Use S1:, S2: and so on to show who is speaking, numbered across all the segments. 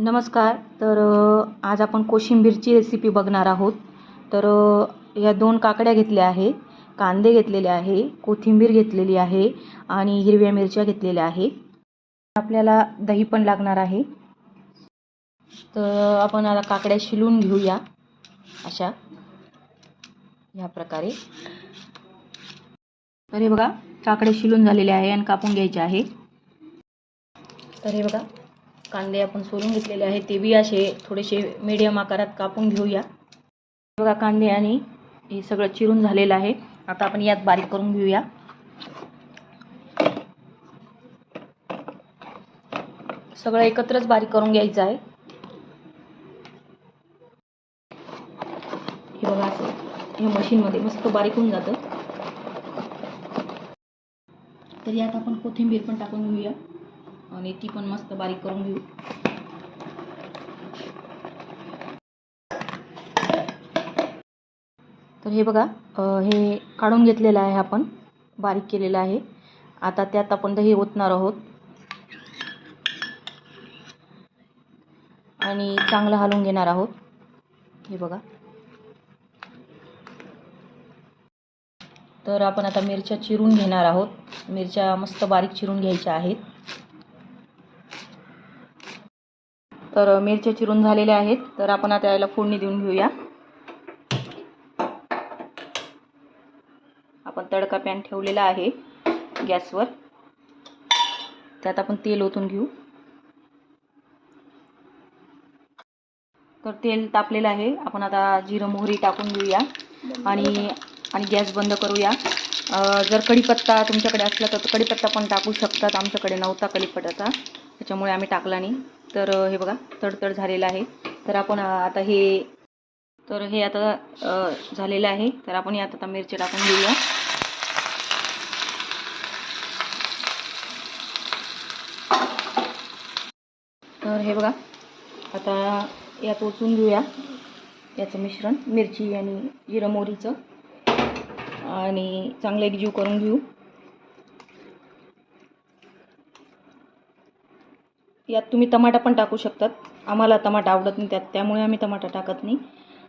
S1: नमस्कार. तर आज आपण कोशिंबीरची रेसिपी बघणार आहोत. तर या दोन काकड्या घेतल्या आहे. कांदे घेतलेले आहे कोथिंबीर घेतलेली आहे आणि हिरव्या मिरच्या घेतलेल्या आहे. आपल्याला दही पण लागणार आहे. तर आपण आता काकड्या शिलून घेऊया. अशा. ह्या प्रकारे. तर हे बघा काकडे शिलून झालेले आहे आणि कापून घ्यायचे आहे. तर हे बघा. कांदे आपण सोलून घेतलेले आहेत ते बी असे थोडेसे मीडियम आकारात कापून घेऊया. बघा कांदे आणि हे सगळं चिरून झालेलं आहे. आता आपण यात बारीक करून घेऊया. सगळं एकत्रच बारीक करून घ्यायचं आहे. हे बघा असं हे मशीनमध्ये मस्त बारीक होऊन जातं. तर यात आपण कोथिंबीर पण टाकून घेऊया. आणि ती पण मस्त बारीक करून घेऊ. तर हे बघा हे काढून घेतलेलं आहे आपण. बारीक केलेलं आहे. आता त्यात आपण दही ओतणार आहोत. आणि चांगलं हलवून घेणार आहोत. हे बघा. तर आपण आता मिरच्या चिरून घेणार आहोत. मिरच्या मस्त बारीक चिरून घ्यायच्या आहेत. तर मिरच्या चिरून झालेल्या आहेत. तर आपण आता याला फोडणी देऊन घेऊया. आपण तडका पॅन ठेवलेला आहे गॅसवर. त्यात आपण तेल ओतून घेऊ. तर तेल तापलेलं आहे. आपण आता जिरं मोहरी टाकून घेऊया. आणि आणि गॅस बंद करूया. जर कढीपत्ता तुमच्याकडे असला तर कढीपत्ता पण टाकू शकतात. आमच्याकडे नव्हता कढीपत्ता त्याच्यामुळे आम्ही टाकला नाही. तर हे बघा तडतड झालेलं आहे. तर आपण आता हे तर हे आता झालेलं आहे. तर आपण यात आता मिरची टाकून घेऊया. तर हे बघा आता यात ओचून घेऊया. याचं मिश्रण मिरची आणि जिरं मोहरीचं. आणि चांगलं एकजीव करून घेऊ. यात तुम्ही टमाटा पण टाकू शकतात. आम्हाला टमाटा आवडत नाही त्यात त्यामुळे आम्ही टमाटा टाकत नाही.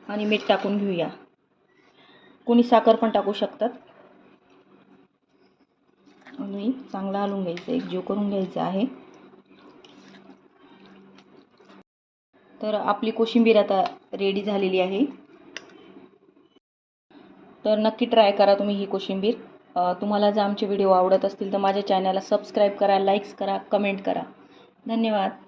S1: आणि मीठ टाकून घेऊया. कोणी साखर पण टाकू शकतात. आणि चांगला हलवून घ्यायचं एकजीव करून घ्यायचं आहे. तर आपली कोशिंबीर आता रेडी झालेली आहे. तर नक्की ट्राय करा तुम्ही ही कोशिंबीर. तुम्हाला जर आमचे व्हिडिओ आवडत असतील तर माझ्या चॅनलला सबस्क्राईब करा लाईक्स करा कमेंट करा. धन्यवाद.